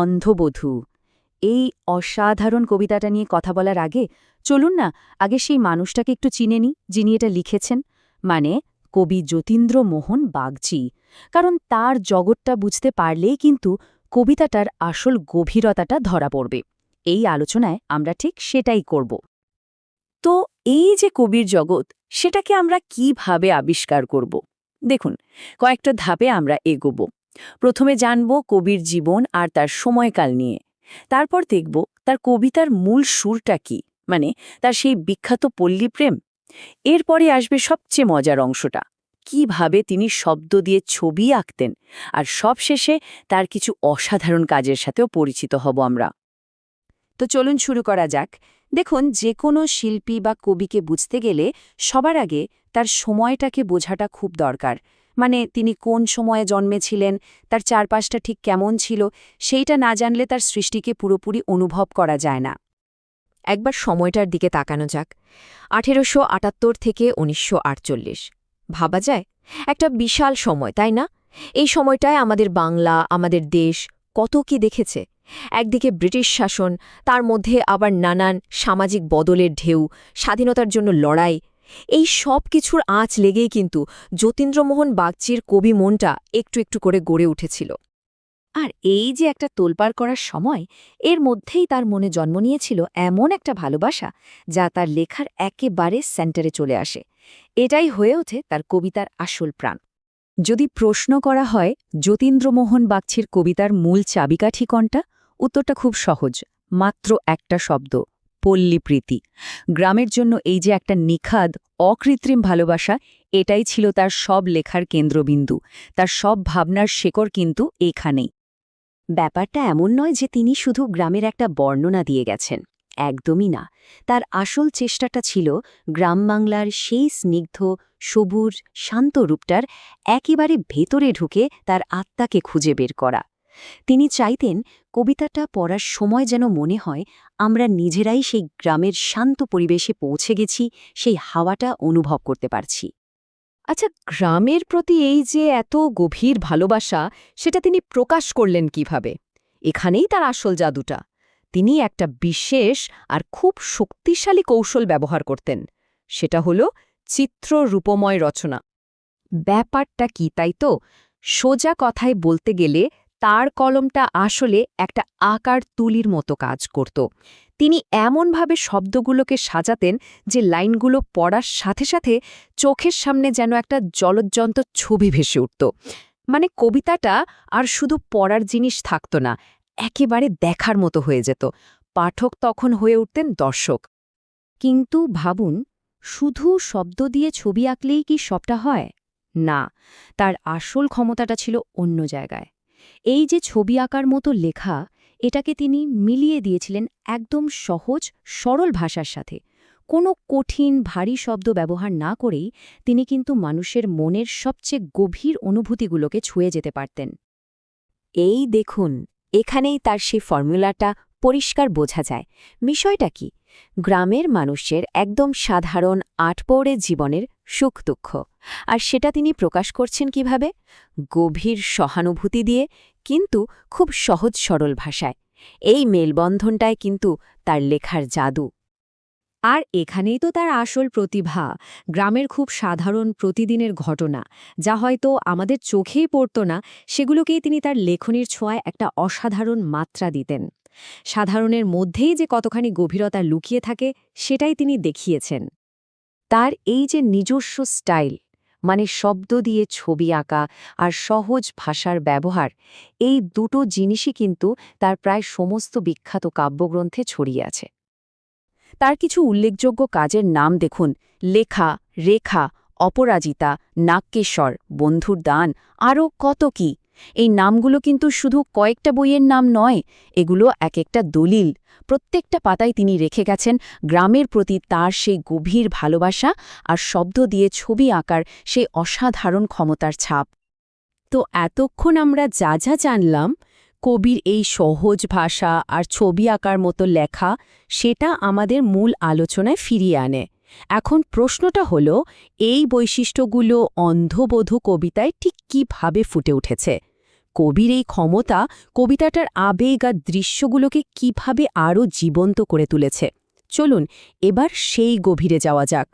অন্ধবধূ। এই অসাধারণ কবিতাটা নিয়ে কথা বলার আগে চলুন না, আগে সেই মানুষটাকে একটু চিনে নি, যিনি এটা লিখেছেন। মানে কবি যতীন্দ্র মোহন বাগচি। কারণ তার জগৎটা বুঝতে পারলেই কিন্তু কবিতাটার আসল গভীরতাটা ধরা পড়বে। এই আলোচনায় আমরা ঠিক সেটাই করব। তো এই যে কবির জগৎ, সেটাকে আমরা কীভাবে আবিষ্কার করব? দেখুন, কয়েকটা ধাপে আমরা এগোব। প্রথমে জানব কবির জীবন আর তার সময়কাল নিয়ে। তারপর দেখব তার কবিতার মূল সুরটা কি মানে তার সেই বিখ্যাত পল্লীপ্রেম এরপরে আসবে সবচেয়ে মজার অংশটা, কীভাবে তিনি শব্দ দিয়ে ছবি আঁকতেন আর সবশেষে তার কিছু অসাধারণ কাজের সাথেও পরিচিত হব আমরা। তো চলুন শুরু করা যাক। দেখুন যে কোনো শিল্পী বা কবিকে বুঝতে গেলে সবার আগে তার সময়টাকে বোঝাটা খুব দরকার। মানে তিনি কোন সময়ে জন্মেছিলেন, তার চারপাশটা ঠিক কেমন ছিল, সেইটা না জানলে তার সৃষ্টিকে পুরোপুরি অনুভব করা যায় না। একবার সময়টার দিকে তাকানো যাক। আঠেরোশো আটাত্তর থেকে উনিশশো আটচল্লিশ। ভাবা যায়? একটা বিশাল সময়, তাই না? এই সময়টায় আমাদের বাংলা, আমাদের দেশ কত কি দেখেছে। একদিকে ব্রিটিশ শাসন, তার মধ্যে আবার নানান সামাজিক বদলের ঢেউ, স্বাধীনতার জন্য লড়াই এই সব কিছুর আঁচ লেগেই কিন্তু যতীন্দ্রমোহন বাগচির কবি মনটা একটু একটু করে গড়ে উঠেছিল। আর এই যে একটা তোলপাড় করার সময়, এর মধ্যেই তার মনে জন্ম নিয়েছিল এমন একটা ভালোবাসা যা তার লেখার একেবারে সেন্টারে চলে আসে। এটাই হয়ে ওঠে তার কবিতার আসল প্রাণ। যদি প্রশ্ন করা হয় যতীন্দ্রমোহন বাগছির কবিতার মূল চাবিকাঠি কোনটা? উত্তরটা খুব সহজ, মাত্র একটা শব্দ। পল্লীপ্রীতি। গ্রামের জন্য এই যে একটা নিখাদ, অকৃত্রিম ভালোবাসা, এটাই ছিল তার সব লেখার কেন্দ্রবিন্দু। তার সব ভাবনার শেকড় কিন্তু এখানেই। ব্যাপারটা এমন নয় যে তিনি শুধু গ্রামের একটা বর্ণনা দিয়ে গেছেন। একদমই না। তার আসল চেষ্টাটা ছিল গ্রাম বাংলার সেই স্নিগ্ধ সবুজ শান্ত রূপটার একেবারে ভেতরে ঢুকে তার আত্মাকে খুঁজে বের করা। তিনি চাইতেন কবিতাটা পড়ার সময় যেন মনে হয়, আমরা নিজেরাই সেই গ্রামের শান্ত পরিবেশে পৌঁছে গেছি, সেই হাওয়াটা অনুভব করতে পারছি। আচ্ছা গ্রামের প্রতি এই যে এত গভীর ভালোবাসা, সেটা তিনি প্রকাশ করলেন কীভাবে? এখানেই তার আসল জাদুটা। তিনি একটা বিশেষ আর খুব শক্তিশালী কৌশল ব্যবহার করতেন। সেটা হল চিত্র রূপময় রচনা। ব্যাপারটা কি তাই তো? সোজা কথায় বলতে গেলে তার কলমটা আসলে একটা আকার তুলির মতো কাজ করত। তিনি এমনভাবে শব্দগুলোকে সাজাতেন যে লাইনগুলো পড়ার সাথে সাথে চোখের সামনে যেন একটা জলজ্জন্ত ছবি ভেসে উঠত। মানে কবিতাটা আর শুধু পড়ার জিনিস থাকত না, একেবারে দেখার মতো হয়ে যেত। পাঠক তখন হয়ে উঠতেন দর্শক। কিন্তু ভাবুন, শুধু শব্দ দিয়ে ছবি আঁকলেই কি সবটা হয়? না, তার আসল ক্ষমতাটা ছিল অন্য জায়গায়। এই যে ছবি আঁকার মতো লেখা, এটাকে তিনি মিলিয়ে দিয়েছিলেন একদম সহজ, সরল ভাষার সাথে। কোনো কঠিন, ভারী শব্দ ব্যবহার না করেই তিনি কিন্তু মানুষের মনের সবচেয়ে গভীর অনুভূতিগুলোকে ছুঁয়ে যেতে পারতেন। এই দেখুন, এখানেই তার সেই ফর্মুলাটা পরিষ্কার বোঝা যায়। বিষয়টা কি? গ্রামের মানুষের একদম সাধারণ আটপৌড়ে জীবনের সুখ দুঃখ। আর সেটা তিনি প্রকাশ করছেন কীভাবে? গভীর সহানুভূতি দিয়ে, কিন্তু খুব সহজ সরল ভাষায়। এই মেলবন্ধনটায় কিন্তু তার লেখার জাদু। আর এখানেই তো তার আসল প্রতিভা, গ্রামের খুব সাধারণ প্রতিদিনের ঘটনা, যা হয়তো আমাদের চোখেই পড়ত না, সেগুলোকেই তিনি তার লেখনির ছোঁয়ায় একটা অসাধারণ মাত্রা দিতেন। সাধারণের মধ্যেই যে কতখানি গভীরতা লুকিয়ে থাকে, সেটাই তিনি দেখিয়েছেন। তার এই যে নিজস্ব স্টাইল মানে শব্দ দিয়ে ছবি আঁকা আর সহজ ভাষার ব্যবহার, এই দুটো জিনিসই কিন্তু তার প্রায় সমস্ত বিখ্যাত কাব্যগ্রন্থে ছড়িয়ে আছে। তার কিছু উল্লেখযোগ্য কাজের নাম দেখুন, লেখা, রেখা, অপরাজিতা নাক্যেশ্বর বন্ধুর দান, আরও কত কি। এই নামগুলো কিন্তু শুধু কয়েকটা বইয়ের নাম নয়, এগুলো এক একটা দলিল। প্রত্যেকটা পাতায় তিনি রেখে গেছেন গ্রামের প্রতি তার সেই গভীর ভালোবাসা আর শব্দ দিয়ে ছবি আঁকার সেই অসাধারণ ক্ষমতার ছাপ। তো এতক্ষণ আমরা যা যা জানলাম, কবির এই সহজ ভাষা আর ছবি আঁকার মতো লেখা, সেটা আমাদের মূল আলোচনায় ফিরিয়ে আনে। এখন প্রশ্নটা হল, এই বৈশিষ্ট্যগুলো অন্ধবোধ কবিতায় ঠিক কীভাবে ফুটে উঠেছে? কবির এই ক্ষমতা কবিতাটার আবেগ আর দৃশ্যগুলোকে কীভাবে আরও জীবন্ত করে তুলেছে? চলুন, এবার সেই গভীরে যাওয়া যাক।